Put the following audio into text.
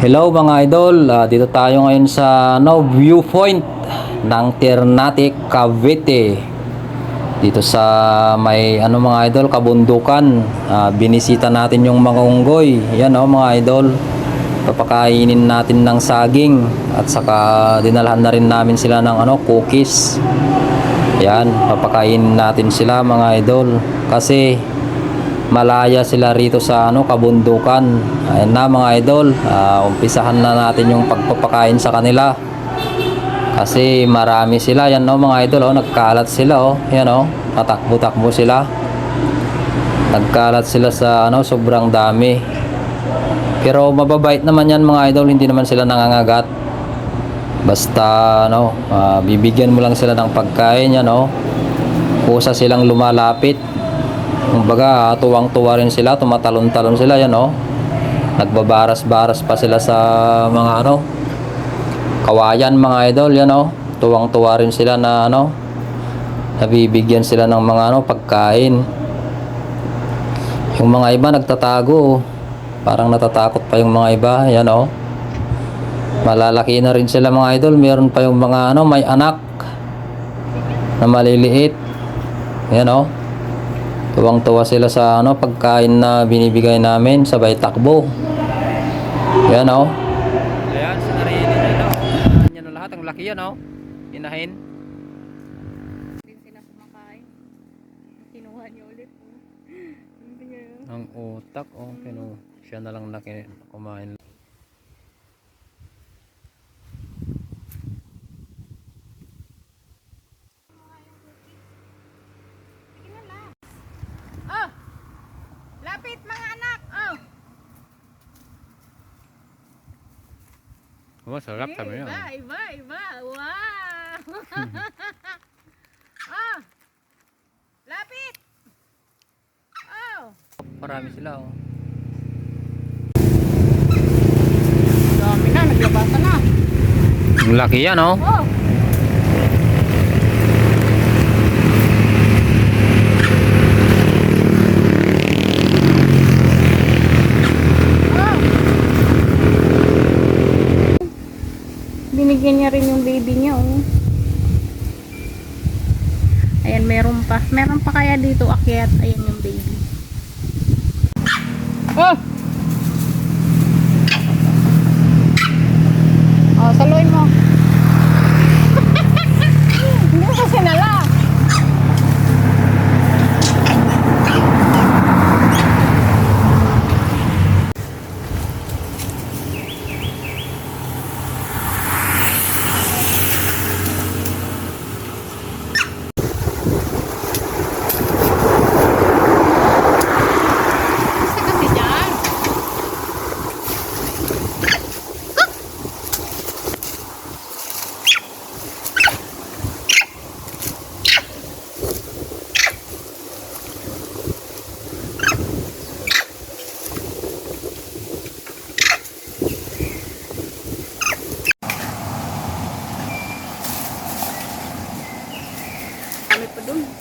Hello mga idol, Ah, dito tayo ngayon sa no, viewpoint ng Ternate, Cavite. Dito sa may ano mga idol, kabundukan. Ah, binisita natin yung mga unggoy. Yan oh mga idol. Papakainin natin ng saging at saka dinalhan na rin namin sila ng ano, cookies. Yan, papakainin natin sila mga idol. Kasi malaya sila rito sa ano kabundukan. Ayun na mga idol, ah, umpisahan na natin yung pagpapakain sa kanila. Kasi marami sila, yan no mga idol, oh, nagkalat sila oh. Yan oh, tatakbo-takbo sila. Nagkalat sila sa ano, sobrang dami. Pero mababait naman yan mga idol, hindi naman sila nangangagat. Basta ano, ah, bibigyan mo lang sila ng pagkain yan oh. Kusa silang lumalapit. Kumbaga, tuwang-tuwa rin sila, tumatalon-talon sila, yan oh. Nagbabaras-baras pa sila sa mga ano, kawayan mga idol, yan oh. Tuwang-tuwa rin sila na ano, nabibigyan sila ng mga ano, pagkain. Yung mga iba nagtatago, oh. parang natatakot pa yung mga iba, yan oh. Malalaki na rin sila mga idol, meron pa yung mga ano, may anak na maliliit. Yan oh. Tuwang-tuwa sila sa ano pagkain na binibigay namin sabay takbo. Yan oh. Ayan, sinarili niya no. Yan na lahat, ang laki yan oh. Inahin. din sila kumakain. Kinuha niyo ulit. oh. Hindi niya yun. Ang utak oh, kinu siya na lang naki kumain. Oh! Lapit mga anak! Oh! Oh, sarap kami Iba, iba, iba! Wow! oh! Lapit! Oh! Marami sila oh. Dami na, naglabasan na. Ang laki yan oh. Oh! Oh! Binigyan niya rin yung baby niya, oh. Ayan, meron pa. Meron pa kaya dito akyat. Ayan yung baby. Oh! dormir.